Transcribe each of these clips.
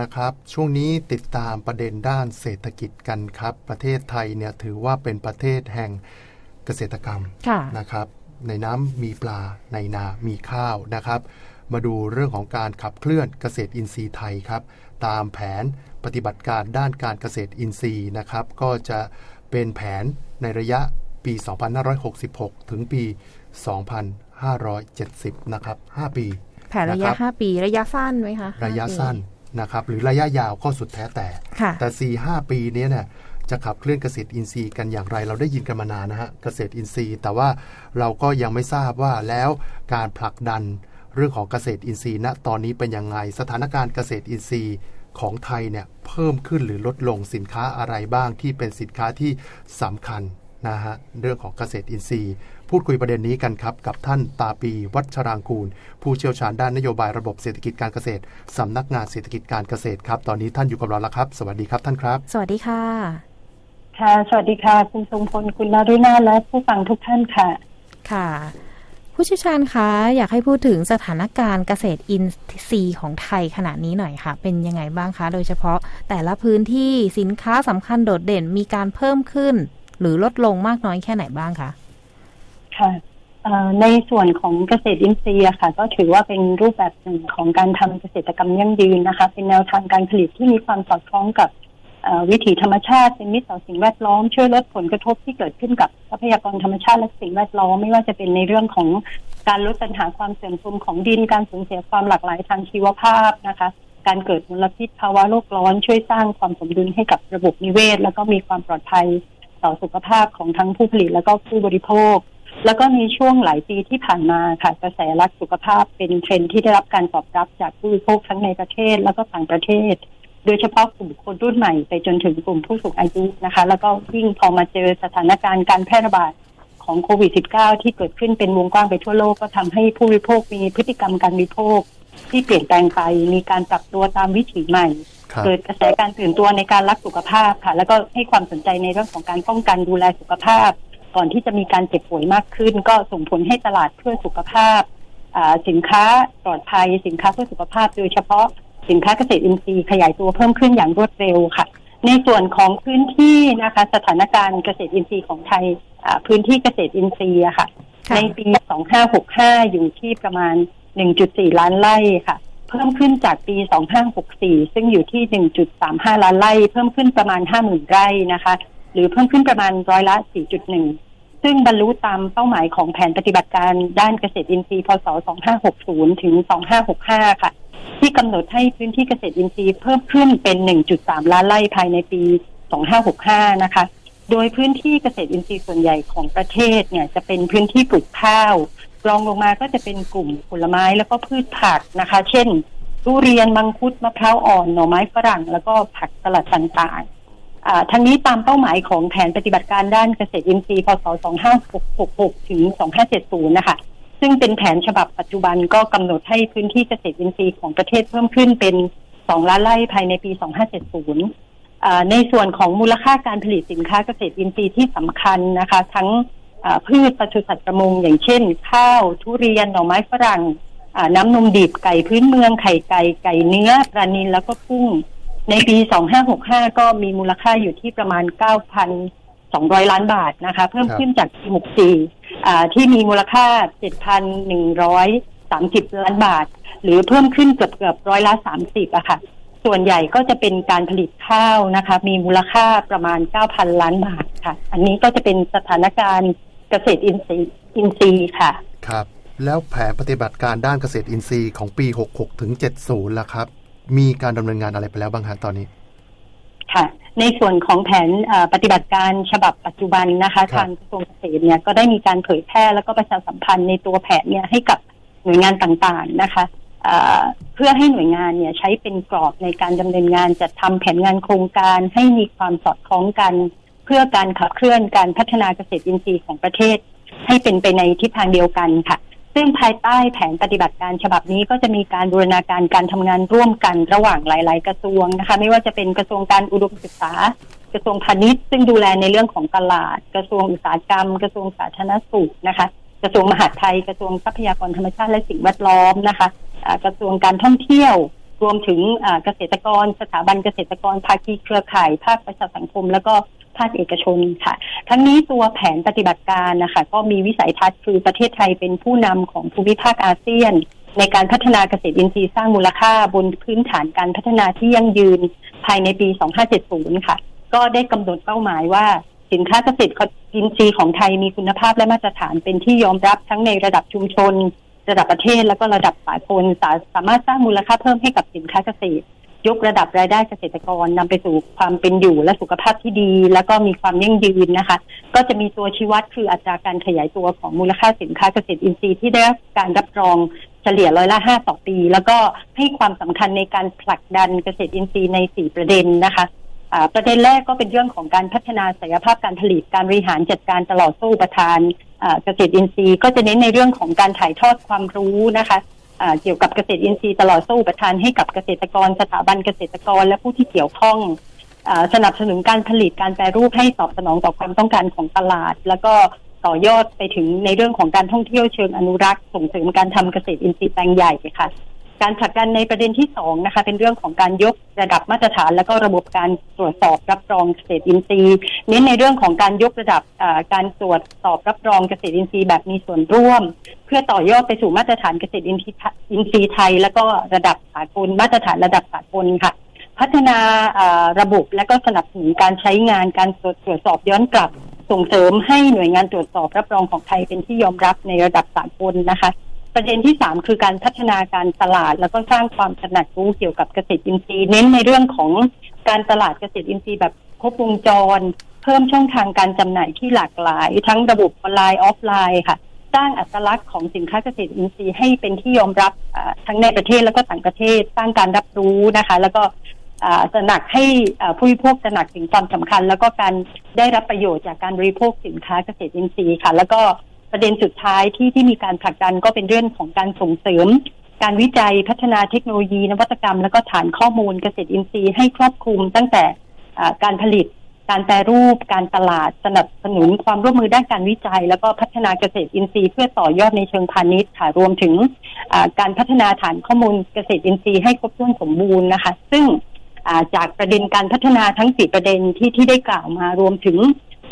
นะครับ ช่วงนี้ติดตามประเด็นด้านเศรษฐกิจกันครับ ประเทศไทยเนี่ยถือว่าเป็นประเทศแห่งเกษตรกรรมค่ะนะครับ ในน้ำมีปลาในนามีข้าวนะครับ มาดูเรื่องของการขับเคลื่อนเกษตรอินทรีย์ไทยครับ ตามแผนปฏิบัติการด้านการเกษตรอินทรีย์นะครับ ก็จะเป็นแผนในระยะปี 2566 ถึงปี 2570 นะครับ 5 ปีแผนระนะคยะรับห้าปี ระยะสั้นไหมคะ ระยะห้าปีสั้น นะครับหรือระยะยาวก็สุดแท้แต่ค่ะแต่ 4 5 ปีเนี้ยเนี่ยจะขับเคลื่อนเกษตรอินทรีย์กันอย่างไร เราได้ยินกันมานานนะฮะเกษตรอินทรีย์ แต่ว่าเราก็ยังไม่ทราบว่าแล้วการผลักดันเรื่องของเกษตรอินทรีย์ณตอนนี้เป็นยังไง สถานการณ์เกษตรอินทรีย์ของไทยเนี่ยเพิ่มขึ้นหรือลดลงสินค้าอะไรบ้างที่เป็นสินค้าที่สำคัญ นะฮะเรื่องของเกษตรอินทรีย์ พูดคุยประเด็นนี้กันครับ กับท่านตาปีวัชรางกูล ผู้เชี่ยวชาญด้านนโยบายระบบเศรษฐกิจการเกษตรสำนักงานเศรษฐกิจการเกษตรครับ ตอนนี้ท่านอยู่กับเราแล้วครับ สวัสดีครับท่านครับ สวัสดีค่ะ ค่ะ สวัสดีค่ะ คุณทรงพลคุณนรุณาและผู้ฟังทุกท่านค่ะ ค่ะ ผู้เชี่ยวชาญคะอยากให้พูดถึงสถานการณ์เกษตรอินทรีย์ของไทยขณะนี้หน่อยค่ะ เป็นยังไงบ้างคะ โดยเฉพาะแต่ละพื้นที่สินค้าสำคัญโดดเด่นมีการเพิ่มขึ้น หรือลดลงมากน้อยแค่ไหนบ้างคะค่ะในส่วนของเกษตรอินทรีย์อะค่ะ ก็ถือว่าเป็นรูปแบบหนึ่งของการทำเกษตรกรรมยั่งยืนนะคะ เป็นแนวทางการผลิตที่มีความสอดคล้องกับวิถีธรรมชาติเป็นมิตรต่อสิ่งแวดล้อมช่วยลดผลกระทบที่เกิดขึ้นกับทรัพยากรธรรมชาติและสิ่งแวดล้อมไม่ว่าจะเป็นในเรื่องของการลดปัญหาความเสื่อมโทรมของดินการสูญเสียความหลากหลายทางชีวภาพนะคะ การเกิดมลพิษภาวะโลกร้อนช่วยสร้างความสมดุลให้กับระบบนิเวศ แล้วก็มีความปลอดภัย ต่อสุขภาพของทั้งผู้ผลิตแล้วก็ผู้บริโภค แล้วก็ในช่วงหลายปีที่ผ่านมาค่ะกระแสรักสุขภาพเป็นเทรนที่ได้รับการตอบรับจากผู้บริโภคทั้งในประเทศแล้วก็ต่างประเทศ โดยเฉพาะกลุ่มคนรุ่นใหม่ไปจนถึงกลุ่มผู้สูงอายุนะคะ แล้วก็ยิ่งพอมาเจอสถานการณ์การแพร่ระบาดของโควิด -19 ที่เกิดขึ้นเป็นวงกว้างไปทั่วโลกก็ทำให้ผู้บริโภคมีพฤติกรรมการบริโภคที่เปลี่ยนแปลงไปมีการปรับตัวตามวิถีใหม่ เกิดกระแสการตื่นตัวในการรักสุขภาพค่ะ แล้วก็ให้ความสนใจในเรื่องของการป้องกันดูแลสุขภาพ ก่อนที่จะมีการเจ็บป่วยมากขึ้น ก็ส่งผลให้ตลาดเพื่อสุขภาพอ่าสินค้าปลอดภัยสินค้าเพื่อสุขภาพ โดยเฉพาะสินค้าเกษตรอินทรีย์ขยายตัวเพิ่มขึ้นอย่างรวดเร็วค่ะ ในส่วนของพื้นที่นะคะ สถานการณ์เกษตรอินทรีย์ของไทยอ่าพื้นที่เกษตรอินทรีย์อะค่ะค่ะ ในปี 2565 อยู่ที่ประมาณ 1.4 ล้านไร่ค่ะ เพิ่มขึ้นจากปี 2564 ซึ่งอยู่ที่ 1.35 ล้านไร่ เพิ่มขึ้นประมาณ 50,000 ไร่นะคะ หรือเพิ่มขึ้นประมาณร้อยละ 4.1 ซึ่งบรรลุตามเป้าหมายของแผนปฏิบัติการด้านเกษตรอินทรีย์ พศ 2560 ถึง 2565 ค่ะ ที่กำหนดให้พื้นที่เกษตรอินทรีย์เพิ่มขึ้นเป็น 1.3 ล้านไร่ภายในปี 2565 นะคะ โดยพื้นที่เกษตรอินทรีย์ส่วนใหญ่ของประเทศเนี่ยจะเป็นพื้นที่ปลูกข้าว รองลงมาก็จะเป็นกลุ่มผลไม้แล้วก็พืชผักนะคะ เช่นทุเรียนมังคุดมะพร้าวอ่อนหน่อไม้ฝรั่ง แล้วก็ผักสลัดต่างๆอ่าทั้งนี้ตามเป้าหมายของแผนปฏิบัติการด้านเกษตรอินทรีย์พศ 2566 ถึง 2570 นะคะ ซึ่งเป็นแผนฉบับปัจจุบันก็กำหนดให้พื้นที่เกษตรอินทรีย์ของประเทศเพิ่มขึ้นเป็น 2 ล้านไร่ภายในปี 2570อ่าในส่วนของมูลค่าการผลิตสินค้าเกษตรอินทรีย์ที่สำคัญนะคะ ทั้ง พืชปศุสัตว์ประมงอย่างเช่น ข้าวทุเรียนหน่อไม้ฝรั่งน้ำนมดิบไก่พื้นเมืองไข่ไก่ไก่เนื้อปลานิลแล้วก็กุ้ง ในปี 2565 ก็มีมูลค่าอยู่ที่ประมาณ 9,200 ล้านบาทนะคะ เพิ่มขึ้นจากปี64อ่ที่มีมูลค่า 7,130 ล้านบาท หรือเพิ่มขึ้นเกือบเกือบร้อยละ 30อะค่ะ ส่วนใหญ่ก็จะเป็นการผลิตข้าวนะคะ มีมูลค่าประมาณ 9,000 ล้านบาทค่ะ อันนี้ก็จะเป็นสถานการณ์ เกษตรอินทรีย์อินทรีย์ค่ะ ครับ แล้วแผนปฏิบัติการด้านเกษตรอินทรีย์ของปี 66 ถึง 70ล่ะครับ มีการดำเนินงานอะไรไปแล้วบ้างฮะตอนนี้ ค่ะ ในส่วนของแผนเอ่อปฏิบัติการฉบับปัจจุบันนะคะครับทางกระทรวงเกษตรเนี่ยก็ได้มีการเผยแพร่แล้วก็ประชาสัมพันธ์ในตัวแผนเนี่ยให้กับหน่วยงานต่างๆนะคะเอ่อเพื่อให้หน่วยงานเนี่ยใช้เป็นกรอบในการดำเนินงานจัดทำแผนงานโครงการให้มีความสอดคล้องกัน เพื่อการขับเคลื่อนการพัฒนาเกษตรอินทรีย์ของประเทศ ให้เป็นไปในทิศทางเดียวกันค่ะ ซึ่งภายใต้แผนปฏิบัติการฉบับนี้ก็จะมีการบูรณาการการทำงานร่วมกันระหว่างหลาย ๆ กระทรวงนะคะ ไม่ว่าจะเป็นกระทรวงการอุดมศึกษากระทรวงพาณิชย์ ซึ่งดูแลในเรื่องของตลาด กระทรวงอุตสาหกรรม กระทรวงสาธารณสุขนะคะ กระทรวงมหาดไทย กระทรวงทรัพยากรธรรมชาติและสิ่งแวดล้อมนะคะกระทรวงการท่องเที่ยว รวมถึงเกษตรกร สถาบันเกษตรกรภาคีเครือข่าย ภาคประชาสังคม แล้วก็ ภาคเอกชนค่ะ ทั้งนี้ตัวแผนปฏิบัติการนะคะก็มีวิสัยทัศน์คือประเทศไทยเป็นผู้นำของภูมิภาคอาเซียน ในการพัฒนาเกษตรอินทรีย์สร้างมูลค่าบนพื้นฐานการพัฒนาที่ยั่งยืนภายในปี 2570 ค่ะ ก็ได้กำหนดเป้าหมายว่าสินค้าเกษตรอินทรีย์ของไทยมีคุณภาพและมาตรฐานเป็นที่ยอมรับทั้งในระดับชุมชน ระดับประเทศ แล้วก็ระดับสากลสามารถสร้างมูลค่าเพิ่มให้กับสินค้าเกษตร ยกระดับรายได้เกษตรกรนำไปสู่ความเป็นอยู่และสุขภาพที่ดี แล้วก็มีความยั่งยืนนะคะ ก็จะมีตัวชี้วัดคืออัตราการขยายตัวของมูลค่าสินค้าเกษตรอินทรีย์ที่ได้รับการรับรองเฉลี่ยร้อยละห้าต่อปี แล้วก็ให้ความสำคัญในการผลักดันเกษตรอินทรีย์ในสี่ประเด็นนะคะประเด็นแรกก็เป็นเรื่องของการพัฒนาศักยภาพการผลิตการบริหารจัดการตลอดสู้ประทานเกษตรอินทรีย์ ก็จะเน้นในเรื่องของการถ่ายทอดความรู้นะคะ เกี่ยวกับเกษตรอินทรีย์ตลอดสู้ประทานให้กับเกษตรกร สถาบันเกษตรกร และผู้ที่เกี่ยวข้องสนับสนุนการผลิตการแปรรูปให้ตอบสนองต่อความต้องการของตลาด แล้วก็ต่อยอดไปถึงในเรื่องของการท่องเที่ยวเชิงอนุรักษ์ ส่งเสริมการทำเกษตรอินทรีย์แปลงใหญ่ค่ะ การผลักดันในประเด็นที่สองนะคะ เป็นเรื่องของการยกระดับมาตรฐาน และก็ระบบการตรวจสอบรับรองเกษตรอินทรีย์เน้นในเรื่องของการยกระดับการตรวจสอบรับรองเกษตรอินทรีย์แบบมีส่วนร่วม เพื่อต่อยอดไปสู่มาตรฐานเกษตรอินทรีย์ไทย แล้วก็ระดับสากลมาตรฐานระดับสากลค่ะพัฒนาระบบและก็สนับสนุนการใช้งานการตรวจสอบย้อนกลับ ส่งเสริมให้หน่วยงานตรวจสอบรับรองของไทยเป็นที่ยอมรับในระดับสากลนะคะ ประเด็นที่สามคือการพัฒนาการตลาด แล้วก็สร้างความถนัดรู้เกี่ยวกับเกษตรอินทรีย์ เน้นในเรื่องของการตลาดเกษตรอินทรีย์แบบครบวงจร เพิ่มช่องทางการจำหน่ายที่หลากหลาย ทั้งระบบออนไลน์ออฟไลน์ค่ะ สร้างอัตลักษณ์ของสินค้าเกษตรอินทรีย์ให้เป็นที่ยอมรับทั้งในประเทศแล้วก็ต่างประเทศ สร้างการรับรู้นะคะ แล้วก็ตระหนักให้ผู้บริโภคตระหนักถึงความสำคัญ แล้วก็การได้รับประโยชน์จากการบริโภคสินค้าเกษตรอินทรีย์ค่ะ แล้วก็ ประเด็นสุดท้ายที่ที่มีการผลักดันก็เป็นเรื่องของการส่งเสริม การวิจัยพัฒนาเทคโนโลยี นวัตกรรม แล้วก็ฐานข้อมูลเกษตรอินทรีย์ให้ครอบคลุมตั้งแต่การผลิต การแปรรูป การตลาดสนับสนุนความร่วมมือด้านการวิจัย แล้วก็พัฒนาเกษตรอินทรีย์เพื่อต่อยอดในเชิงพาณิชย์ค่ะรวมถึงการพัฒนาฐานข้อมูลเกษตรอินทรีย์ให้ครบถ้วนสมบูรณ์นะคะ ซึ่งจากประเด็นการพัฒนาทั้งสี่ประเด็นที่ที่ได้กล่าวมารวมถึง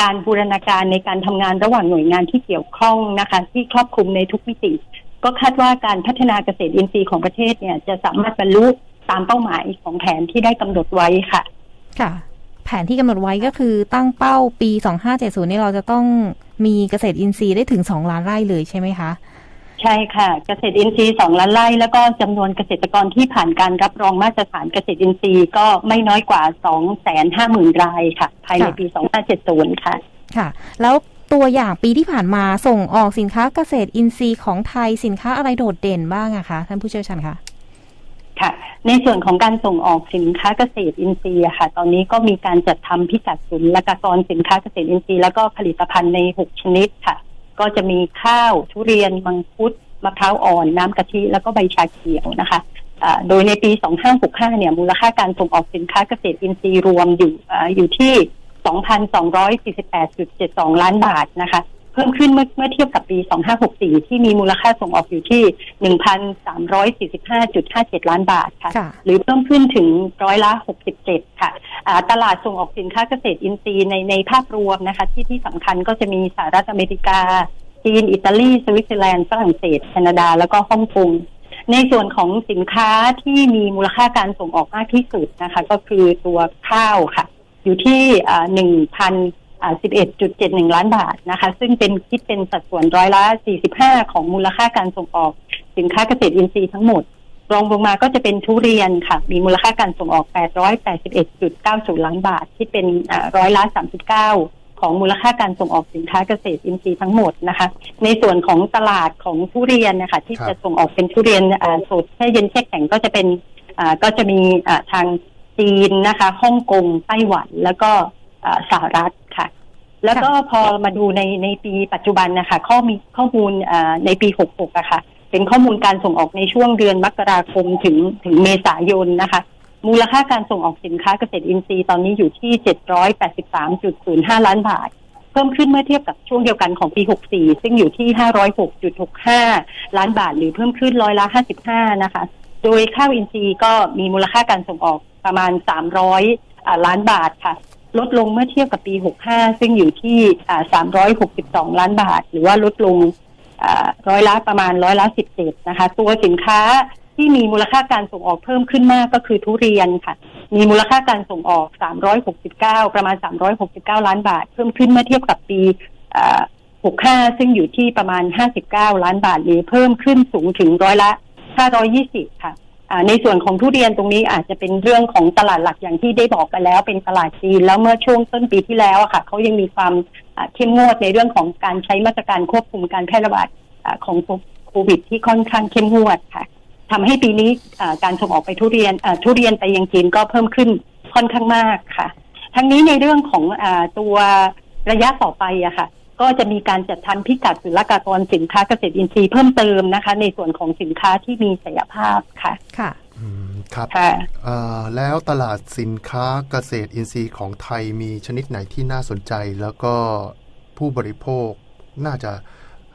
การบูรณาการในการทำงานระหว่างหน่วยงานที่เกี่ยวข้องนะคะ ที่ครอบคลุมในทุกมิติ ก็คาดว่าการพัฒนาเกษตรอินทรีย์ของประเทศเนี่ย จะสามารถบรรลุตามเป้าหมายของแผนที่ได้กำหนดไว้ค่ะ ค่ะ แผนที่กำหนดไว้ก็คือตั้งเป้าปี 2570นี่เราจะต้องมีเกษตรอินทรีย์ได้ถึง 2 ล้านไร่เลยใช่ไหมคะ ใช่ค่ะ เกษตรอินทรีย์สองล้านไร่แล้วก็จำนวนเกษตรกรที่ผ่านการรับรองมาตรฐานเกษตรอินทรีย์ก็ไม่น้อยกว่าสองแสนห้าหมื่นรายค่ะ ภายในปีสองพันเจ็ดศูนย์ค่ะ ค่ะ แล้วตัวอย่างปีที่ผ่านมาส่งออกสินค้าเกษตรอินทรีย์ของไทยสินค้าอะไรโดดเด่นบ้างอะคะท่านผู้เชี่ยวชาญคะค่ะ ในส่วนของการส่งออกสินค้าเกษตรอินทรีย์ค่ะ ตอนนี้ก็มีการจัดทำพิกัดศูนย์และกรสินค้าเกษตรอินทรีย์แล้วก็ผลิตภัณฑ์ในหกชนิดค่ะ ก็จะมีข้าวทุเรียน มังคุดมะพร้าวอ่อน น้ำกะทิ แล้วก็ใบชาเขียวนะคะโดยในปี 2565 เนี่ย มูลค่าการส่งออกสินค้าเกษตรอินทรีย์รวมอยู่อยู่ที่ 2,248.72 ล้านบาทนะคะ เพิ่มขึ้นเมื่อเมื่อเทียบกับปี 2564 ที่มีมูลค่าส่งออกอยู่ที่ 1,345.57 ล้านบาทค่ะ หรือเพิ่มขึ้นถึงร้อยละ 67 ค่ะตลาดส่งออกสินค้าเกษตรอินทรีย์ในในภาพรวมนะคะ ที่ที่สำคัญก็จะมีสหรัฐอเมริกา จีน อิตาลี สวิตเซอร์แลนด์ ฝรั่งเศส แคนาดา แล้วก็ฮ่องกงในส่วนของสินค้าที่มีมูลค่าการส่งออกมากที่สุดนะคะ ก็คือตัวข้าวค่ะ อยู่ที่หนึ่งพัน สิบเอ็ดจุดเจ็ดหนึ่งล้านบาทนะคะ ซึ่งเป็นคิดเป็นสัดส่วนร้อยละสี่สิบห้าของมูลค่าการส่งออก สินค้าเกษตรอินทรีย์ทั้งหมด รองลงมาก็จะเป็นทุเรียนค่ะ มีมูลค่าการส่งออกแปดร้อยแปดสิบเอ็ดจุดเก้าศูนย์ล้านบาท ที่เป็นร้อยละสามสิบเก้าของมูลค่าการส่งออกสินค้าเกษตรอินทรีย์ทั้งหมดนะคะ ในส่วนของตลาดของทุเรียนนะคะ ที่จะส่งออกเป็นทุเรียนสดแช่เย็นแช่แข็งก็จะเป็นก็จะมีทางจีนนะคะฮ่องกงไต้หวันแล้วก็สหรัฐค่ะ แล้วก็พอมาดูในในปีปัจจุบันนะคะข้อมีข้อมูลในปี 66อะคะ่ะ เป็นข้อมูลการส่งออกในช่วงเดือนมกราคมถึงถึงเมษายนนะคะ มูลค่าการส่งออกสินค้าเกษตรอินทรีย์ตอนนี้อยู่ที่ 783.05 ล้านบาท เพิ่มขึ้นเมื่อเทียบกับช่วงเดียวกันของปี 64 ซึ่งอยู่ที่ 506.65 ล้านบาท หรือเพิ่มขึ้นร้อยละ55 นะคะ โดยข้าวอินทรีย์ก็มีมูลค่าการส่งออกประมาณ 300ล้านบาทค่ะ ลดลงเมื่อเทียบกับปี 65 ซึ่งอยู่ที่ 362 ล้านบาท หรือว่าลดลงร้อยละประมาณร้อยละ17 นะคะ ตัวสินค้าที่มีมูลค่าการส่งออกเพิ่มขึ้นมากก็คือทุเรียนค่ะ มีมูลค่าการส่งออก 369 ประมาณ 369 ล้านบาท เพิ่มขึ้นเมื่อเทียบกับปี65 ซึ่งอยู่ที่ประมาณ 59 ล้านบาทนี้เพิ่มขึ้นสูงถึงร้อยละ 520 ค่ะ ในส่วนของทุเรียนตรงนี้อาจจะเป็นเรื่องของตลาดหลักอย่างที่ได้บอกไปแล้ว เป็นตลาดจีนแล้วเมื่อช่วงต้นปีที่แล้วค่ะเขายังมีความเข้มงวดในเรื่องของการใช้มาตรการควบคุมการแพร่ระบาดของโควิด ที่ค่อนข้างเข้มงวดค่ะทำให้ปีนี้การส่งออกไปทุเรียนทุเรียนไปยังจีนก็เพิ่มขึ้นค่อนข้างมากค่ะ ทั้งนี้ในเรื่องของอตัวระยะต่อไปอะค่ะ ก็จะมีการจัดทำพิกัดศุลกากรสินค้าเกษตรอินทรีย์เพิ่มเติมนะคะ ในส่วนของสินค้าที่มีศักยภาพค่ะค่ะครับค่ะแล้วตลาดสินค้าเกษตรอินทรีย์ของไทยมีชนิดไหนที่น่าสนใจ แล้วก็ผู้บริโภคน่าจะ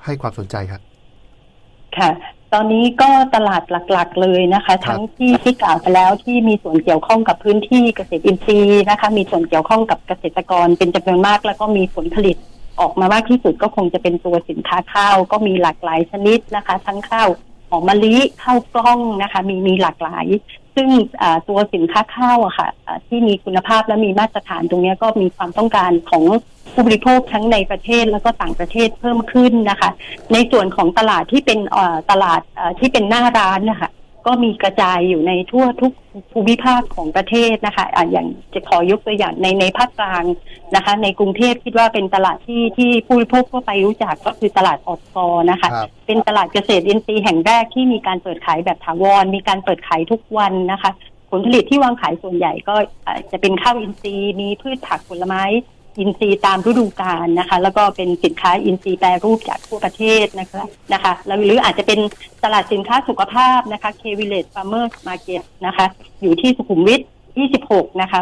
ให้ความสนใจครับค่ะตอนนี้ก็ตลาดหลักๆ เลยนะคะ ทั้งที่ที่กล่าวไปแล้วที่มีส่วนเกี่ยวข้องกับพื้นที่เกษตรอินทรีย์นะคะ มีส่วนเกี่ยวข้องกับเกษตรกรเป็นจำนวนมาก แล้วก็มีผลผลิต ออกมามากที่สุดก็คงจะเป็นตัวสินค้าข้าวก็มีหลากหลายชนิดนะคะ ทั้งข้าวหอมมะลิข้าวกล้องนะคะ มีมีหลากหลาย ซึ่งตัวสินค้าข้าวอะค่ะที่มีคุณภาพและมีมาตรฐานตรงนี้ก็มีความต้องการของผู้บริโภคทั้งในประเทศแล้วก็ต่างประเทศเพิ่มขึ้นนะคะ ในส่วนของตลาดที่เป็นตลาดที่เป็นหน้าร้านนะคะ ก็มีกระจายอยู่ในทั่วทุกภูมิภาคของประเทศนะคะอะอย่างจะขอยกตัวอย่างในในภาคกลางนะคะ ในกรุงเทพคิดว่าเป็นตลาดที่ที่ผู้บริโภคทั่วไปรู้จักก็คือตลาดออสกอนะคะ เป็นตลาดเกษตรอินทรีย์แห่งแรกที่มีการเปิดขายแบบถาวร มีการเปิดขายทุกวันนะคะ ผลผลิตที่วางขายส่วนใหญ่ก็จะเป็นข้าวอินทรีย์มีพืชผักผลไม้ อินทรีย์ตามฤดูกาลนะคะ แล้วก็เป็นสินค้าอินทรีย์แปรรูปจากทั่วประเทศนะคะนะคะแล้วหรืออาจจะเป็นตลาดสินค้าสุขภาพนะคะ K Village Farmers Market นะคะ อยู่ที่สุขุมวิท 26 นะคะ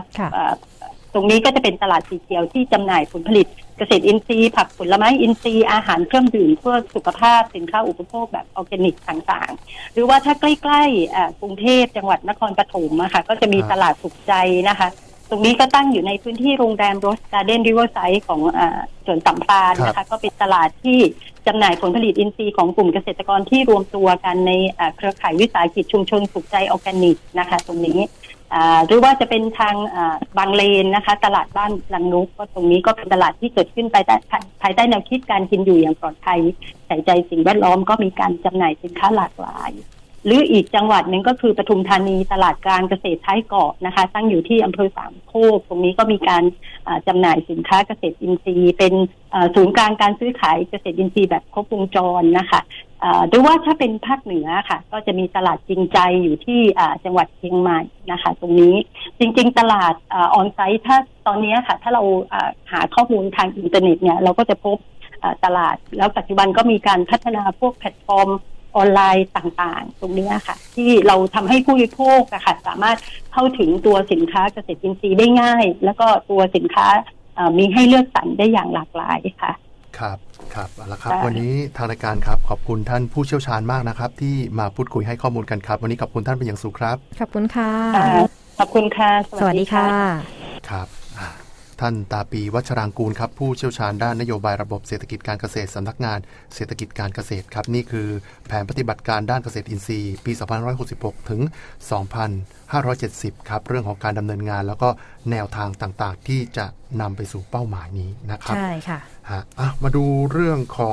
ตรงนี้ก็จะเป็นตลาดสีเขียวที่จำหน่ายผลผลิตเกษตรอินทรีย์ผักผลไม้อินทรีย์อาหารเครื่องดื่มเพื่อสุขภาพสินค้าอุปโภคแบบออร์แกนิกต่างๆ หรือว่าถ้าใกล้ๆกรุงเทพจังหวัดนครปฐมนะคะก็จะมีตลาดสุขใจนะคะ ตรงนี้ก็ตั้งอยู่ในพื้นที่โรงแรมโรสการ์เดนริเวอร์ไซด์ของสวนสัมปานนะคะ ก็เป็นตลาดที่จำหน่ายผลผลิตอินทรีย์ของกลุ่มเกษตรกรที่รวมตัวกันในเครือข่ายวิสาหกิจชุมชนสุขใจออร์แกนิกนะคะ ตรงนี้หรือว่าจะเป็นทางบางเลนนะคะ ตลาดบ้านลังนุกก็ตรงนี้ก็เป็นตลาดที่เกิดขึ้นภายใต้ภายใต้แนวคิดการกินอยู่อย่างปลอดภัยใส่ใจสิ่งแวดล้อมก็มีการจำหน่ายสินค้าหลากหลาย หรืออีกจังหวัดหนึ่งก็คือปทุมธานีตลาดกลางเกษตรท้ายเกาะนะคะ ตั้งอยู่ที่อำเภอสามโคกตรงนี้ก็มีการจำหน่ายสินค้าเกษตรอินทรีย์ เป็นศูนย์กลางการซื้อขายเกษตรอินทรีย์แบบครบวงจรนะคะหรือว่าถ้าเป็นภาคเหนือค่ะ ก็จะมีตลาดจริงใจอยู่ที่จังหวัดเชียงใหม่นะคะ ตรงนี้จริง ๆ ตลาดออนไซต์ถ้าตอนนี้ค่ะ ถ้าเราหาข้อมูลทางอินเทอร์เน็ตเนี่ยเราก็จะพบตลาดแล้วปัจจุบันก็มีการพัฒนาพวกแพลตฟอร์ม ออนไลน์ต่างๆ ตรงนี้ค่ะ ที่เราทำให้ผู้บริโภคอะค่ะสามารถเข้าถึงตัวสินค้าเกษตรอินทรีย์ได้ง่าย แล้วก็ตัวสินค้ามีให้เลือกสรรได้อย่างหลากหลายค่ะ ครับครับเอาละครับ วันนี้ทางรายการครับ ขอบคุณท่านผู้เชี่ยวชาญมากนะครับ ที่มาพูดคุยให้ข้อมูลกันครับ วันนี้ขอบคุณท่านเป็นอย่างสูงครับ ขอบคุณค่ะ ขอบคุณค่ะ สวัสดีค่ะ ครับ ท่านตาปีวัชรางกูลครับผู้เชี่ยวชาญด้านนโยบายระบบเศรษฐกิจการเกษตรสำนักงานเศรษฐกิจการเกษตรครับนี่คือแผนปฏิบัติการด้านเกษตรอินทรีย์ ปี 2566 ถึง 2570 ครับ เรื่องของการดำเนินงาน แล้วก็แนวทางต่างๆ ที่จะนำไปสู่เป้าหมายนี้นะครับ ใช่ค่ะฮะมาดูเรื่องของ